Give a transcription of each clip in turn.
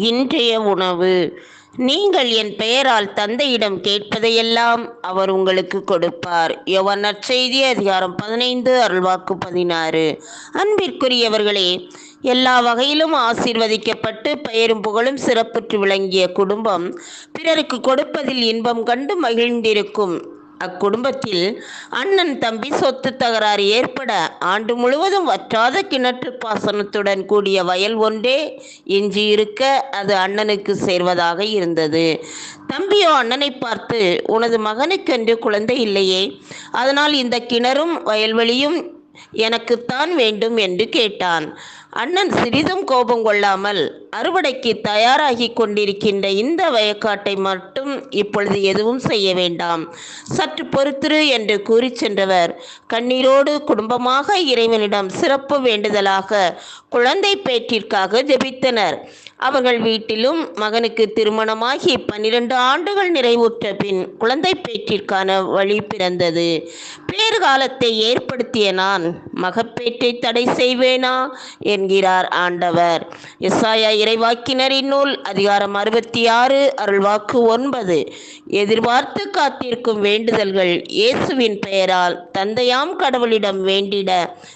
இன்றைய உணவு. நீங்கள் என் பெயரால் தந்தையிடம் கேட்பதையெல்லாம் அவர் உங்களுக்கு கொடுப்பார். யோவான் நற்செய்தி அதிகாரம் பதினைந்து அருள்வாக்கு பதினாறு. அன்பிற்குரியவர்களே எல்லா வகையிலும் ஆசீர்வதிக்கப்பட்டு பெயரும் புகழும் சிறப்புற்று விளங்கிய குடும்பம் பிறருக்கு கொடுப்பதில் இன்பம் கண்டு மகிழ்ந்திருக்கும். அக்குடும்பத்தில் அண்ணன் தம்பி சொத்து தகராறு ஏற்பட ஆண்டு முழுவதும் வற்றாத கிணற்று பாசனத்துடன் கூடிய வயல் ஒன்றே எஞ்சி இருக்க அது அண்ணனுக்கு சேர்வதாக இருந்தது. தம்பியோ அண்ணனை பார்த்து உனது மகனுக்கென்று குழந்தை இல்லையே. அதனால் இந்த கிணறும் வயல்வெளியும் எனக்குத்தான் வேண்டும் என்று கேட்டான். அண்ணன் சிறிதும் கோபம் கொள்ளாமல் அறுவடைக்கு தயாராகி கொண்டிருக்கின்ற இந்த வயக்காட்டை மட்டும் இப்பொழுது எதுவும் செய்ய வேண்டாம். சற்று பொறுத்திரு என்று கூறி சென்றவர் கண்ணீரோடு குடும்பமாக இறைவனிடம் சிறப்பு வேண்டுதலாக குழந்தை பேற்றிற்காக ஜெபித்தனர். அவர்கள் வீட்டிலும் மகனுக்கு திருமணமாகி பன்னிரண்டு ஆண்டுகள் நிறைவுற்ற பின் குழந்தை பேற்றிற்கான வழி பிறந்தது. பேறுகாலத்தை ஏற்படுத்திய நான் மகப்பேற்றை தடை செய்வேனா? என்கிறார் ஆண்டவர். இசாயா இறைவாக்கினரின் நூல் அதிகாரம் அறுபத்தி ஆறு அருள்வாக்கு ஒன்பது. எதிர்பார்த்து காத்திருக்கும் வேண்டுதல்கள் இயேசுவின் பெயரால் தந்தையாம் கடவுளிடம் வேண்டிட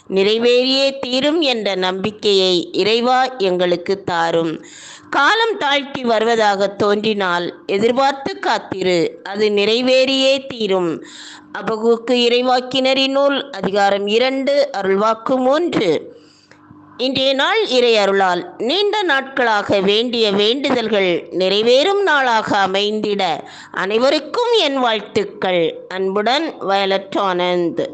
நிறைவேறியே தீரும் என்ற நம்பிக்கையை இறைவா எங்களுக்கு தாரும். காலம் தாழ்த்தி வருவதாக தோன்றினால் எதிர்பார்த்து காத்திரு அது நிறைவேறியே தீரும். அபகுக்கு இறைவாக்கினரின் நூல் அதிகாரம் இரண்டு அருள்வாக்கு மூன்று. இன்றைய நாள் இறை அருளால் நீண்ட நாட்களாக வேண்டிய வேண்டுதல்கள் நிறைவேறும் நாளாக அமைந்திட அனைவருக்கும் என் வாழ்த்துக்கள். அன்புடன் வயலட் ஆனந்த்.